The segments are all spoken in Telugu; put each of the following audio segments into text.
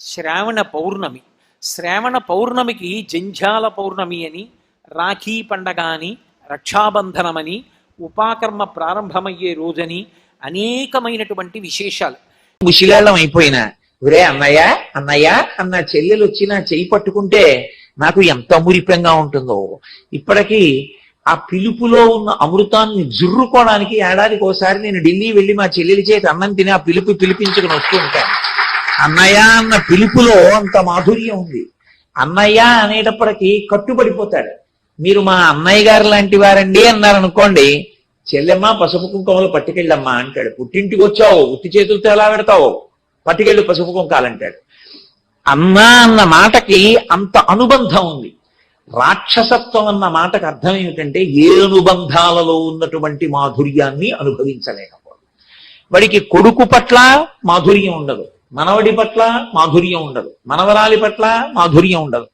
శ్రావణ పౌర్ణమి. శ్రావణ పౌర్ణమికి జంఝాల పౌర్ణమి అని రాఖీ పండగ అని రక్షాబంధనమని ఉపాకర్మ ప్రారంభమయ్యే రోజని అనేకమైనటువంటి విశేషాలు. ముషిగాళ్ళం అయిపోయినా ఒరే అన్నయ్య అన్నయ్య అన్న చెల్లెలు వచ్చి నా చెయ్యి పట్టుకుంటే నాకు ఎంత అమురిపంగా ఉంటుందో. ఇప్పటికీ ఆ పిలుపులో ఉన్న అమృతాన్ని జుర్రుకోవడానికి ఏడాదికి ఒకసారి నేను ఢిల్లీ వెళ్ళి మా చెల్లెలి చేతి అన్నం తిని ఆ పిలుపు పిలిపించుకుని వస్తూ ఉంటాను. అన్నయ్య అన్న పిలుపులో అంత మాధుర్యం ఉంది. అన్నయ్య అనేటప్పటికీ కట్టుబడిపోతాడు. మీరు మా అన్నయ్య గారు లాంటి వారండి అన్నారనుకోండి చెల్లెమ్మ పసుపు కుంకుమలు పట్టుకెళ్ళమ్మా అంటాడు. పుట్టింటికి వచ్చావు ఉత్తి చేతులతో ఎలా పెడతావు? పట్టుకెళ్ళు పసుపు కుంకాలంటాడు. అన్న అన్న మాటకి అంత అనుబంధం ఉంది. రాక్షసత్వం అన్న మాటకు అర్థం ఏమిటంటే ఏ అనుబంధాలలో ఉన్నటువంటి మాధుర్యాన్ని అనుభవించలేకపోవడం. వాడికి కొడుకు పట్ల మాధుర్యం ఉండదు. మనవడి పట్ల మాధుర్యం ఉండదు. మనవరాలి పట్ల మాధుర్యం ఉండదు.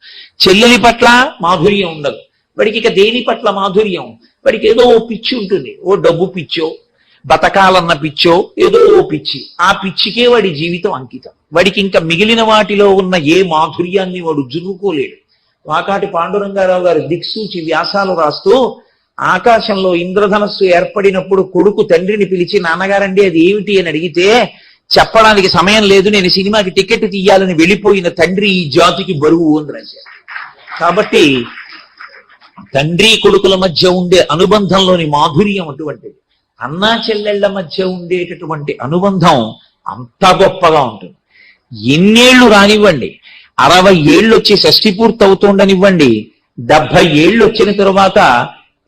చెల్లెలి పట్ల మాధుర్యం ఉండదు. వాడికి ఇక దేని పట్ల మాధుర్యం? వాడికి ఏదో ఓ పిచ్చి ఉంటుంది. ఓ డబ్బు పిచ్చో బతకాలన్న పిచ్చో ఏదో ఓ పిచ్చి. ఆ పిచ్చికే వాడి జీవితం అంకితం. వాడికి ఇంకా మిగిలిన వాటిలో ఉన్న ఏ మాధుర్యాన్ని వాడు జురుకోలేడు. వాకాటి పాండురంగారావు గారు దిక్సూచి వ్యాసాలు రాస్తూ ఆకాశంలో ఇంద్రధనస్సు ఏర్పడినప్పుడు కొడుకు తండ్రిని పిలిచి నాన్నగారండి అది ఏమిటి? అని అడిగితే చెప్పడానికి సమయం లేదు నేను సినిమాకి టికెట్ తీయాలని వెళ్ళిపోయిన తండ్రి ఈ జాతికి బరువు అని రాశారు. కాబట్టి తండ్రి కొడుకుల మధ్య ఉండే అనుబంధంలోని మాధుర్యం అటువంటిది అన్నా చెల్లెళ్ళ మధ్య ఉండేటటువంటి అనుబంధం అంత గొప్పగా ఉంటుంది. ఎన్నేళ్ళు రానివ్వండి అరవై ఏళ్ళు వచ్చి షష్ఠి పూర్తి అవుతుండనివ్వండి డెబ్బై ఏళ్ళు వచ్చిన తరువాత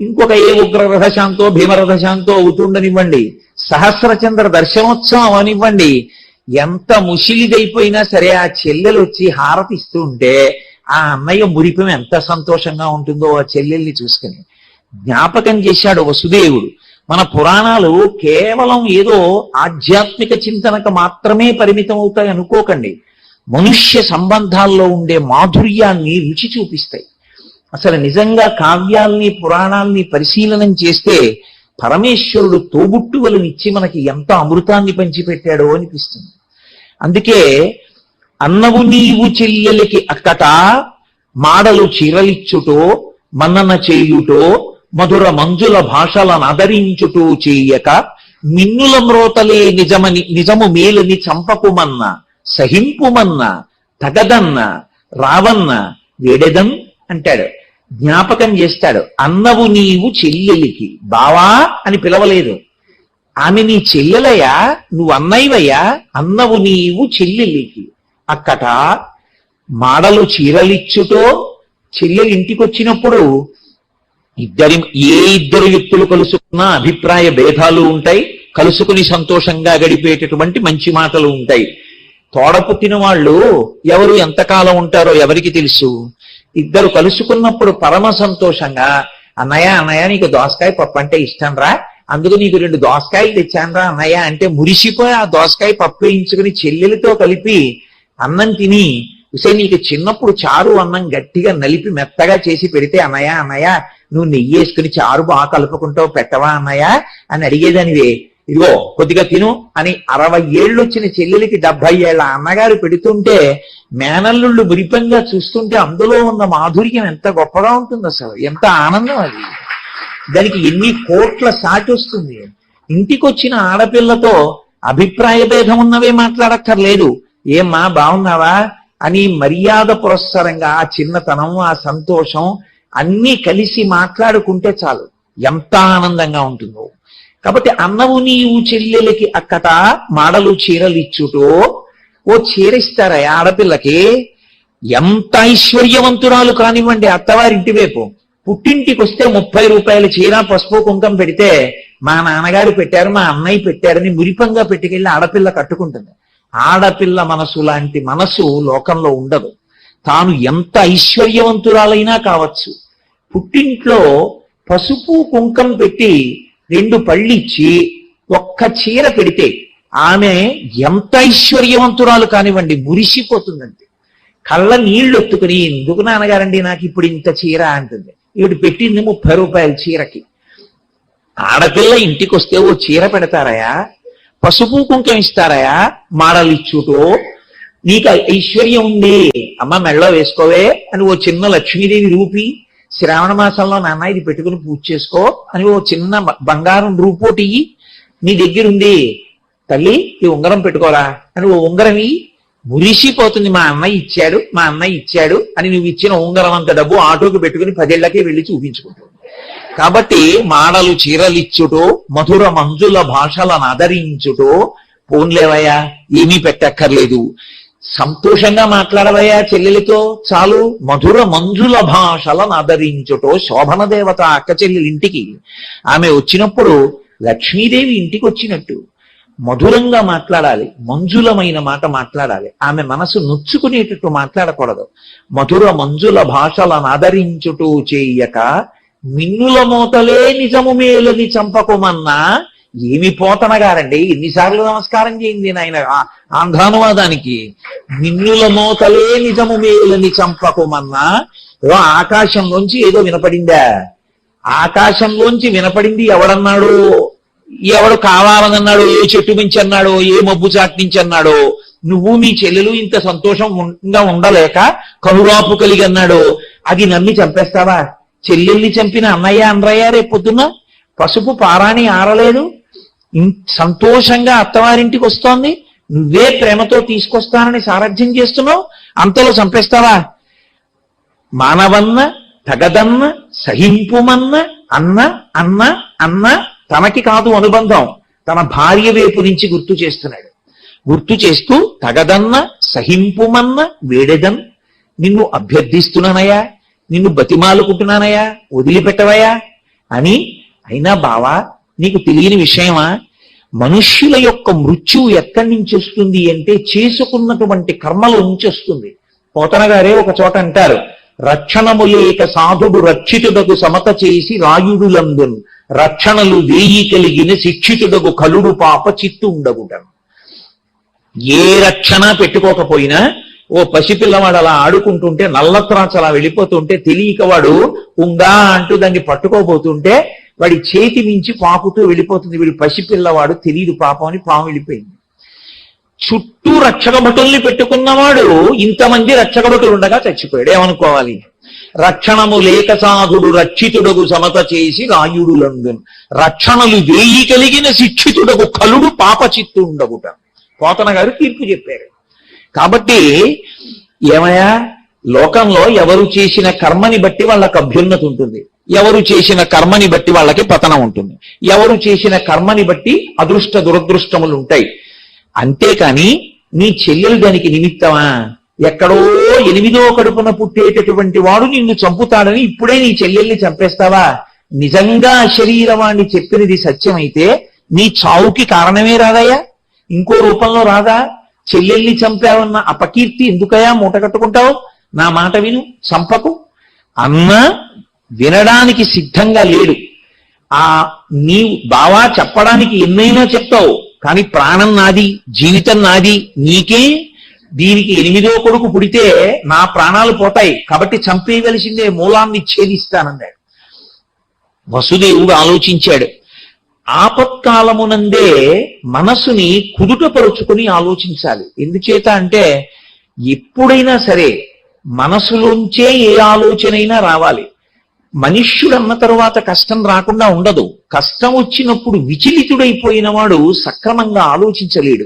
ఇంకొక ఏ ఉగ్రరథశాంతో భీమరథశాంతో అవుతుండనివ్వండి సహస్రచంద్ర దర్శనోత్సవం అనివ్వండి ఎంత ముషిలిదైపోయినా సరే ఆ చెల్లెలు వచ్చి హారతిస్తూ ఉంటే ఆ అన్నయ్య మురిపం ఎంత సంతోషంగా ఉంటుందో ఆ చెల్లెల్ని చూసుకుని. జ్ఞాపకం చేశాడు వసుదేవుడు. మన పురాణాలు కేవలం ఏదో ఆధ్యాత్మిక చింతనకు మాత్రమే పరిమితం అవుతాయి అనుకోకండి. మనుష్య సంబంధాల్లో ఉండే మాధుర్యాన్ని రుచి చూపిస్తాయి. అసలు నిజంగా కావ్యాల్ని పురాణాల్ని పరిశీలనం చేస్తే పరమేశ్వరుడు తోబుట్టువలనిచ్చి మనకి ఎంత అమృతాన్ని పంచిపెట్టాడో అనిపిస్తుంది. అందుకే అన్నవు నీవు చెల్లెలికి అక్కట మాడలు చీరలిచ్చుటో మన్నన చేయుటో మధుర మంజుల భాషలను అదరించుటూ చేయక మిన్నుల మ్రోతలే నిజమని నిజము మేలుని చంపకుమన్న సహింపుమన్న తగదన్న రావన్న వేడెదన్ అంటాడు. జ్ఞాపకం చేస్తాడు. అన్నవు నీవు చెల్లెలికి. బావా అని పిలవలేదు. ఆమె నీ చెల్లెలయ్యా నువ్వు అన్నయ్యవయ్యా అన్నవు నీవు చెల్లెలికి. అక్కట మాడలు చీరలిచ్చుటో చెల్లెలు ఇంటికొచ్చినప్పుడు ఇద్దరి ఏ ఇద్దరు వ్యక్తులు కలుసుకున్నా అభిప్రాయ భేదాలు ఉంటాయి. కలుసుకుని సంతోషంగా గడిపేటటువంటి మంచి మాటలు ఉంటాయి. తోడ పుట్టిన వాళ్ళు ఎవరు ఎంతకాలం ఉంటారో ఎవరికి తెలుసు. ఇద్దరు కలుసుకున్నప్పుడు పరమ సంతోషంగా అన్నయ్య అన్నయ్య నీకు దోసకాయ పప్పు అంటే ఇష్టం రా అందుకు నీకు రెండు దోసకాయలు తెచ్చానురా అన్నయ్య అంటే మురిసిపోయి ఆ దోసకాయ పప్పు వేయించుకుని చెల్లెలతో కలిపి అన్నం తిని ఉసే నీకు చిన్నప్పుడు చారు అన్నం గట్టిగా నలిపి మెత్తగా చేసి పెడితే అన్నయ్య అన్నయ్య నువ్వు నెయ్యి వేసుకుని చారు బాగా కలుపుకుంటావు పెట్టవా అన్నయ్య? అని అడిగేదానివే. ఇదిగో కొద్దిగా తిను అని అరవై ఏళ్ళు వచ్చిన చెల్లెలికి డెబ్బై ఏళ్ళ అన్నగారు పెడుతుంటే మేనల్లుళ్ళు మురిపంగా చూస్తుంటే అందులో ఉన్న మాధుర్యం ఎంత గొప్పగా ఉంటుంది అసలు ఎంత ఆనందం అది. దానికి ఎన్ని కోట్ల సాటి వస్తుంది. ఇంటికొచ్చిన ఆడపిల్లతో అభిప్రాయ భేదం ఉన్నవే మాట్లాడక్కర్లేదు. ఏమ్మా బాగున్నావా అని మర్యాద పురస్సరంగా ఆ చిన్నతనం ఆ సంతోషం అన్నీ కలిసి మాట్లాడుకుంటే చాలు. ఎంత ఆనందంగా ఉంటుందో. కాబట్టి అన్నవు నీవు చెల్లెలకి అక్కట మాడలు చీరలు ఇచ్చుటో ఓ చీర ఇస్తారా ఆడపిల్లకి? ఎంత ఐశ్వర్యవంతురాలు కానివ్వండి అత్తవారింటి వైపు. పుట్టింటికి వస్తే ముప్పై రూపాయల చీర పసుపు కుంకం పెడితే మా నాన్నగారు పెట్టారు మా అన్నయ్య పెట్టారని మురిపంగా పెట్టుకెళ్ళి ఆడపిల్ల కట్టుకుంటుంది. ఆడపిల్ల మనసు లాంటి మనసు లోకంలో ఉండదు. తాను ఎంత ఐశ్వర్యవంతురాలైనా కావచ్చు. పుట్టింట్లో పసుపు కుంకం పెట్టి రెండు పళ్ళిచ్చి ఒక్క చీర పెడితే ఆమె ఎంత ఐశ్వర్యవంతురాలు కానివ్వండి మురిసిపోతుందంటే. కళ్ళ నీళ్ళు ఒత్తుకుని ఎందుకు నాన్నగారండి నాకు ఇప్పుడు ఇంత చీర? అంటుంది. ఇవి పెట్టింది ముప్పై రూపాయల చీరకి. ఆడపిల్ల ఇంటికి వస్తే ఓ చీర పెడతారయా? పసుపు కుంకం ఇస్తారయా? మాడలిచ్చుటో నీకు ఐశ్వర్యం ఉంది అమ్మ మెళ్ళో వేసుకోవే అని ఓ చిన్న లక్ష్మీదేవి రూపి శ్రావణ మాసంలో నాన్న ఇది పెట్టుకుని పూజ చేసుకో అని ఓ చిన్న బంగారం రూపోటి నీ దగ్గర ఉంది తల్లి ఈ ఉంగరం పెట్టుకోరా అని ఓ ఉంగరం మురిసిపోతుంది. మా అన్నయ్య ఇచ్చాడు మా అన్నయ్య ఇచ్చాడు అని నువ్వు ఇచ్చిన ఉంగరం అంత డబ్బు ఆటోకి పెట్టుకుని పదేళ్ళకే వెళ్ళి చూపించుకుంటుంది. కాబట్టి మాడలు చీరలిచ్చుటో మధుర మంజుల భాషలను ఆదరించుటో పోన్లేవయ్యా ఏమీ పెట్టక్కర్లేదు. సంతోషంగా మాట్లాడవయ్యా చెల్లెలితో. చాలు మధుర మంజుల భాషలను ఆదరించుటో శోభన దేవత అక్క చెల్లెలి ఇంటికి. ఆమె వచ్చినప్పుడు లక్ష్మీదేవి ఇంటికి వచ్చినట్టు మధురంగా మాట్లాడాలి మంజులమైన మాట మాట్లాడాలి. ఆమె మనసు నొచ్చుకునేటట్టు మాట్లాడకూడదు. మధుర మంజుల భాషలను ఆదరించుటూ చేయక మిన్నుల మోతలే నిజము మేలని చంపకుమన్నా ఏమి పోతనగారండి ఎన్నిసార్లు నమస్కారం చేయింది నాయన. ఆ- ఆంధ్రానువాదానికి. మిన్నుల మోతలే నిజము మేలుని చంపకుమన్నా. ఏదో ఆకాశంలోంచి ఏదో వినపడిందా? ఆకాశంలోంచి వినపడింది ఎవడన్నాడు? ఎవడు కావాలనన్నాడు? ఏ చెట్టు మించి అన్నాడు? ఏ మబ్బు చాట్ నుంచి అన్నాడు? నువ్వు మీ చెల్లెలు ఇంత సంతోషంగా ఉండలేక కనురాపు కలిగి అన్నాడు? అది నమ్మి చంపేస్తావా? చెల్లెల్ని చంపిన అన్నయ్య అనరయ్య రేపు పొద్దున్న పసుపు పారాణి ఆరలేదు సంతోషంగా అత్తవారింటికి వస్తోంది. నువ్వే ప్రేమతో తీసుకొస్తానని సారథ్యం చేస్తున్నావు. అంతలో చంపేస్తావా? మానవన్న తగదన్న సహింపుమన్న అన్న అన్న అన్న తనకి కాదు అనుబంధం. తన భార్య వైపు నుంచి గుర్తు చేస్తున్నాడు. గుర్తు చేస్తూ తగదన్న సహింపుమన్న వేడెదన్ నిన్ను అభ్యర్థిస్తున్నానయా నిన్ను బతిమాలుకుంటున్నానయా వదిలిపెట్టవయ్యా అని. అయినా బావా నీకు తెలియని విషయమా? మనుష్యుల యొక్క మృత్యువు ఎక్కడి నుంచి వస్తుంది అంటే చేసుకున్నటువంటి కర్మల నుంచి వస్తుంది. పోతన గారే ఒక చోట అంటారు రక్షణము లేక సాధుడు రక్షితుడకు సమత చేసి రాయుడులందున్ రక్షణలు వేయి కలిగిన శిక్షితుడకు కలుడు పాప చిత్తు ఉండగుటను ఏ రక్షణ పెట్టుకోకపోయినా ఓ పసిపిల్లవాడు అలా ఆడుకుంటుంటే నల్లత్రాచ అలా వెళ్ళిపోతుంటే తెలియక వాడు ఉందా అంటూ దాన్ని పట్టుకోబోతుంటే వాడి చేతి మించి పాకుతూ వెళ్ళిపోతుంది. వీడు పసిపిల్లవాడు తెలియదు పాపం అని పాము వెళ్ళిపోయింది. చుట్టూ రక్షక భటుల్ని పెట్టుకున్నవాడు ఇంతమంది రక్షక భటులు ఉండగా చచ్చిపోయాడు. ఏమనుకోవాలి? రక్షణము లేక సాధుడు రక్షితుడగు సమత చేసి రాయుడులందున్. రక్షణలు వేయి కలిగిన శిక్షితుడగు కలుడు పాప చిత్తుండగుట పోతన గారు తీర్పు చెప్పారు. కాబట్టి ఏమయ్యా? లోకంలో ఎవరు చేసిన కర్మని బట్టి వాళ్ళకు అభ్యున్నతి ఉంటుంది. ఎవరు చేసిన కర్మని బట్టి వాళ్ళకి పతనం ఉంటుంది. ఎవరు చేసిన కర్మని బట్టి అదృష్ట దురదృష్టములు ఉంటాయి. అంతేకాని నీ చెల్లెలు దానికి నిమిత్తమా? ఎక్కడో ఎనిమిదో కడుపున పుట్టేటటువంటి వాడు నిన్ను చంపుతాడని ఇప్పుడే నీ చెల్లెల్ని చంపేస్తావా? నిజంగా శరీరవాణ్ణి చెప్పినది సత్యమైతే నీ చావుకి కారణమే రాదయ్యా? ఇంకో రూపంలో రాదా? చెల్లెల్ని చంపావన్న అపకీర్తి ఎందుకయా మూట కట్టుకుంటావు? నా మాట విను చంపకు. అన్నా వినడానికి సిద్ధంగా లేడు. ఆ నీవు బావా చెప్పడానికి ఎన్నైనా చెప్తావు కానీ ప్రాణం నాది జీవితం నాది నీకే. దీనికి ఎనిమిదో కొడుకు పుడితే నా ప్రాణాలు పోతాయి కాబట్టి చంపేయవలసిందే మూలాన్ని ఛేదిస్తానన్నాడు. వసుదేవుడు ఆలోచించాడు. ఆపత్కాలమునందే మనసుని కుదుటపరుచుకుని ఆలోచించాలి. ఎందుచేత అంటే ఎప్పుడైనా సరే మనసులోంచే ఏ ఆలోచనైనా రావాలి. మనుష్యుడన్న తరువాత కష్టం రాకుండా ఉండదు. కష్టం వచ్చినప్పుడు విచలితుడైపోయిన వాడు సక్రమంగా ఆలోచించలేడు.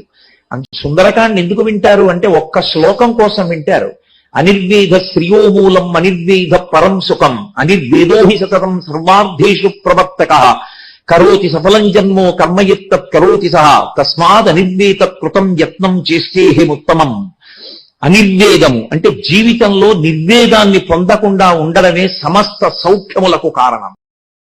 అంత సుందరకాండ ఎందుకు వింటారు అంటే ఒక్క శ్లోకం కోసం వింటారు. అనిర్వేద శ్రియోమూలం అనిర్వేద పరం సుఖం అనిర్వేదోహి సతతం సర్వార్థేషు ప్రవర్తక కరోతి సఫలం జన్మో కర్మయత్త కరోతి సహా తస్మాత్ అనిర్వేత కృతం యత్నం చేస్తేహిముత్తమం. అనిర్వేదము అంటే జీవితంలో నిర్వేదాన్ని పొందకుండా ఉండడమే సమస్త సౌఖ్యములకు కారణం.